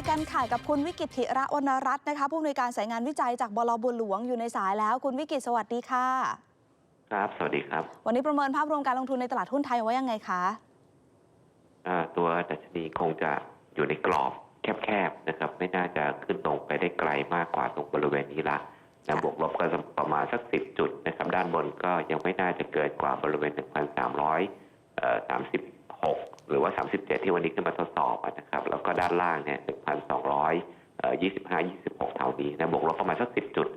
ยกันค่ะกับคุณวิกิตธิระวรรณรัตน์นะคะผู้อำนวยการสายงานวิจัยจากบลบุญหลวงอยู่ในสายแล้ว คุณวิกิตสวัสดีค่ะ ครับ สวัสดีครับ วันนี้ประเมินภาพรวมการลงทุนในตลาดหุ้นไทยไว้ยังไงคะอ่าตัวดัชนีคงจะอยู่ในกรอบแคบๆนะครับ ไม่น่าจะขึ้นลงไปได้ไกลมากกว่าตรงบริเวณนี้ละนะบวกลบก็ประมาณสักสิบจุดนะครับ ด้านบนก็ยังไม่น่าจะเกินกว่าบริเวณ1,300เอ่อ 36 หรือว่า 37 ที่วันนี้ขึ้นมาทดสอบนะครับ แล้วก็ด้านล่างเนี่ย1,200เอ่อ25 26เท่านี้นะบวกลบประมาณสัก 10 จุด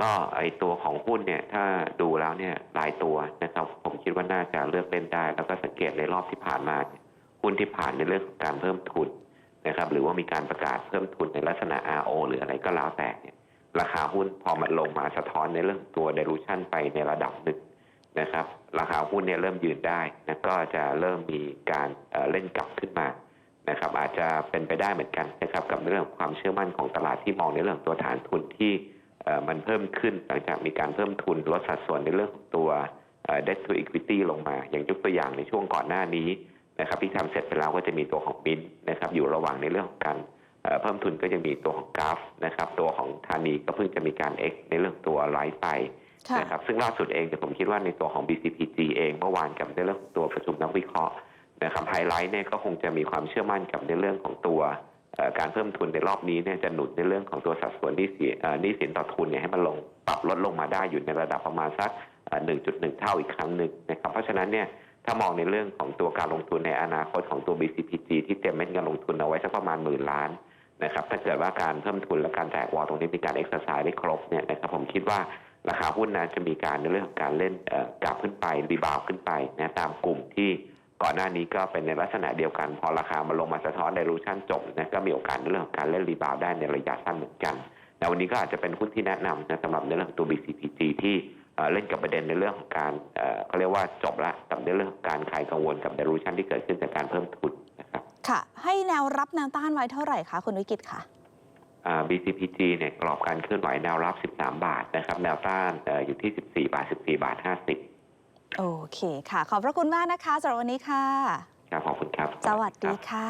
ก็ไอตัวของหุ้นเนี่ยถ้าดูแล้วเนี่ยหลายตัวนะครับ ผมคิดว่าน่าจะเลือกเล่นได้ แล้วก็สังเกตในรอบที่ผ่านมา หุ้นที่ผ่านในเรื่องของการเพิ่มทุนนะครับ หรือว่ามีการประกาศเพิ่มทุนในลักษณะ RO หรืออะไรก็แล้วแต่เนี่ยราคาหุ้นพอมันลงมาสะท้อนในเรื่องตัว dilution ไปในระดับหนึ่ง นะครับ ราคาหุ้นเนี่ยเริ่มยืนได้นะก็จะเริ่มมีการเล่นกลับขึ้นมานะครับ อาจจะเป็นไปได้เหมือนกันนะครับ กับเรื่องของความเชื่อมั่นของตลาดที่มองในเรื่องตัวฐานทุนที่มันเพิ่มขึ้นหลังจากมีการเพิ่มทุนลดสัดส่วนในเรื่องของตัว debt to equity ลงมา อย่างยกตัวอย่างในช่วงก่อนหน้านี้นะครับที่ทำเสร็จไปแล้วก็จะมีตัวของบินนะครับ อยู่ระหว่างในเรื่องของการเพิ่มทุนก็จะมีตัวของกราฟนะครับ ตัวของธานีก็เพิ่งจะมีการ X ในเรื่องตัวไลฟ์ไป นะครับซึ่งล่าสุดเองแต่ผมคิดว่าในตัวของ BCPG เองเมื่อวานกับในเรื่องของตัวประชุมนักวิเคราะห์นะครับไฮไลท์เนี่ยก็คงจะมีความเชื่อมั่นกับในเรื่องของตัวการเพิ่มทุนในรอบนี้เนี่ยจะหนุนในเรื่องของตัวสัดส่วนหนี้สินหนี้สินต่อทุนเนี่ยให้มันลงปรับลดลงมาได้อยู่ในระดับประมาณสักเอ่อ1.1 เท่าอีกครั้งหนึ่งนะครับเพราะฉะนั้นเนี่ยถ้ามองในเรื่องของตัวการลงทุนในอนาคตของตัว BCPG ที่เตรียมเม็ดเงินลงทุนเอาไว้สักประมาณหมื่นล้านนะครับถ้าเกิดว่าการเพิ่มทุนและการแจกวอลตรงนี้มีการเอ็กซ์ไซส์ได้ครบเนี่ยนะครับผมคิดว่า ราคาหุ้นนั้นจะมีการในเรื่องของการเล่นกลับขึ้นไปรีบาวขึ้นไปนะตามกลุ่มที่ก่อนหน้านี้ก็เป็นในลักษณะเดียวกัน พอราคามันลงมาสะท้อนไดรูชั่นจบนะก็มีโอกาสในเรื่องของการเล่นรีบาวด์ได้ในระยะสั้นเหมือนกันแต่วันนี้ก็อาจจะเป็นหุ้นที่แนะนำนะสำหรับในเรื่องตัว BCPG ที่เอ่เล่นกับประเด็นในเรื่องของการเขาเรียกว่าจบละกับในเรื่องของการขายกังวลกับไดรูชันที่เกิดขึ้นจากการเพิ่มทุนนะครับค่ะ ให้แนวรับแนวต้านไว้เท่าไหร่คะคุณวิกิตค่ะอ่า BCPG เนี่ยกรอบการเคลื่อนไหวแนวรับ 13 บาทนะครับ แนวต้านเอ่ออยู่ที่ 14 บาท 14 บาท 50 โอเคค่ะ ขอบพระคุณมากนะคะสำหรับวันนี้ค่ะ ครับ ขอบคุณครับ สวัสดีครับค่ะ